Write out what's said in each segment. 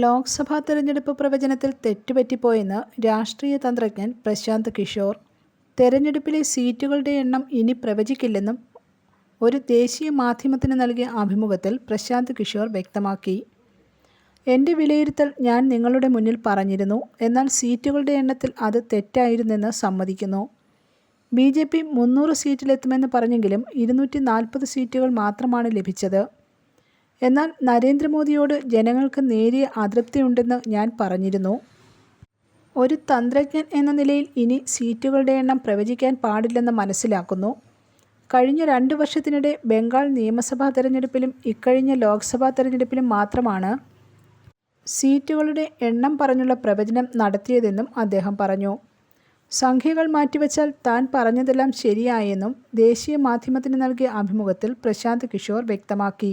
ലോക്സഭാ തെരഞ്ഞെടുപ്പ് പ്രവചനത്തിൽ തെറ്റുപറ്റിപ്പോയെന്ന് രാഷ്ട്രീയ തന്ത്രജ്ഞൻ പ്രശാന്ത് കിഷോർ. തെരഞ്ഞെടുപ്പിലെ സീറ്റുകളുടെ എണ്ണം ഇനി പ്രവചിക്കില്ലെന്നും ഒരു ദേശീയ മാധ്യമത്തിന് നൽകിയ അഭിമുഖത്തിൽ പ്രശാന്ത് കിഷോർ വ്യക്തമാക്കി. എന്റെ വിലയിരുത്തൽ ഞാൻ നിങ്ങളുടെ മുന്നിൽ പറഞ്ഞിരുന്നു. എന്നാൽ സീറ്റുകളുടെ എണ്ണത്തിൽ അത് തെറ്റായിരുന്നെന്ന് സമ്മതിക്കുന്നു. ബി ജെ പി മുന്നൂറ് സീറ്റിലെത്തുമെന്ന് പറഞ്ഞെങ്കിലും ഇരുന്നൂറ്റി നാൽപ്പത് സീറ്റുകൾ മാത്രമാണ് ലഭിച്ചത്. എന്നാൽ നരേന്ദ്രമോദിയോട് ജനങ്ങൾക്ക് നേരിയ അതൃപ്തിയുണ്ടെന്ന് ഞാൻ പറഞ്ഞിരുന്നു. ഒരു തന്ത്രജ്ഞൻ എന്ന നിലയിൽ ഇനി സീറ്റുകളുടെ എണ്ണം പ്രവചിക്കാൻ പാടില്ലെന്ന് മനസ്സിലാക്കുന്നു. കഴിഞ്ഞ രണ്ട് വർഷത്തിനിടെ ബംഗാൾ നിയമസഭാ തെരഞ്ഞെടുപ്പിലും ഇക്കഴിഞ്ഞ ലോക്സഭാ തെരഞ്ഞെടുപ്പിലും മാത്രമാണ് സീറ്റുകളുടെ എണ്ണം പറഞ്ഞുള്ള പ്രവചനം നടത്തിയതെന്നും അദ്ദേഹം പറഞ്ഞു. സംഖ്യകൾ മാറ്റിവെച്ചാൽ താൻ പറഞ്ഞതെല്ലാം ശരിയായെന്നും ദേശീയ മാധ്യമത്തിന് നൽകിയ അഭിമുഖത്തിൽ പ്രശാന്ത് കിഷോർ വ്യക്തമാക്കി.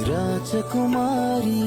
Rajakumari.